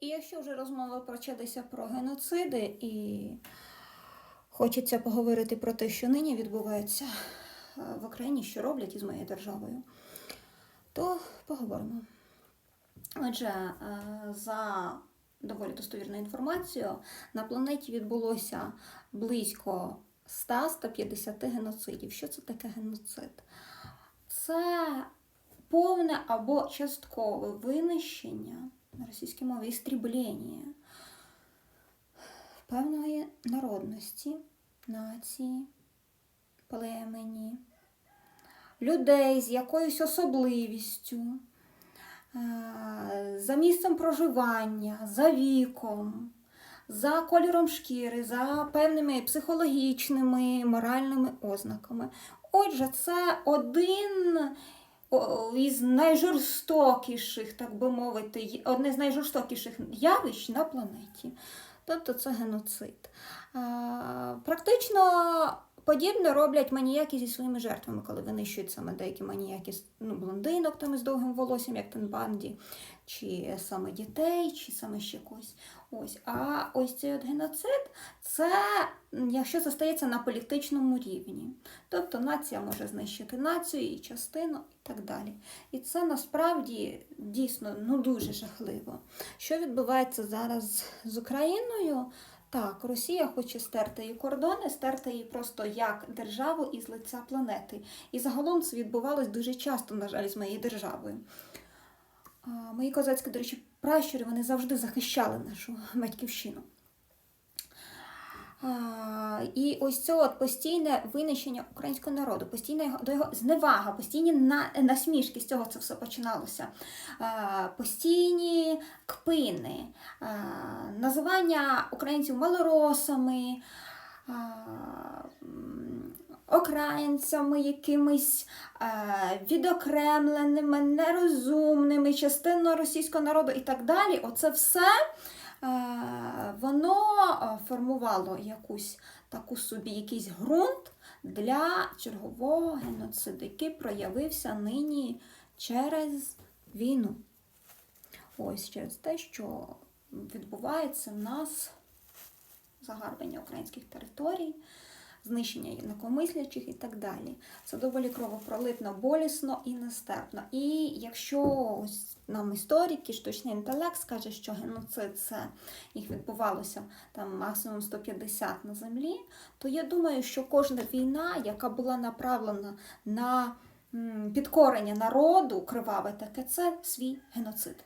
І якщо вже розмова почалася про геноциди, і хочеться поговорити про те, що нині відбувається е, в Україні, що роблять із моєю державою, то поговоримо. Отже, е, за доволі достовірною інформацією, на планеті відбулося близько 100-150 геноцидів. Що це таке геноцид? Це повне або часткове винищення на російській мові істріблення певної народності, нації, племені, людей з якоюсь особливістю, е, за місцем проживання, за віком, за кольором шкіри, за певними психологічними, моральними ознаками. Отже, це один із найжорстокіших, так би мовити, одне з найжорстокіших явищ на планеті. Тобто це геноцид. Практично подібне роблять маніяки зі своїми жертвами, коли винищують саме деякі маніяки з- ну, блондинок там із довгим волоссям, як Тенбанді, чи саме дітей, чи саме ще когось. Ось. А ось цей от геноцид це якщо це стається на політичному рівні. Тобто нація може знищити націю, і частину і так далі. І це насправді дійсно ну, дуже жахливо. Що відбувається зараз з Україною? Так, Росія хоче стерти її кордони, стерти її просто як державу із лиця планети. І загалом це відбувалось дуже часто, на жаль, з моєю державою. Мої козацькі, до речі, пращури вони завжди захищали нашу батьківщину. І ось це от постійне винищення українського народу, постійна його, до його зневага, постійні на, насмішки, з цього це все починалося. Постійні кпини, називання українців малоросами, окраїнцями якимись відокремленими, нерозумними, частиною російського народу і так далі. Оце все воно е, формувало якусь таку собі якийсь ґрунт для чергового геноциду, який проявився нині через війну. Ось через те, що відбувається в нас загарбання українських територій, знищення інакомислячих і так далі. Це доволі кровопролитно, болісно і нестерпно. І якщо ось нам історики, штучний інтелект скаже, що геноцид це їх відбувалося там максимум 150 на землі, то я думаю, що кожна війна, яка була направлена на підкорення народу, криваве таке, це свій геноцид.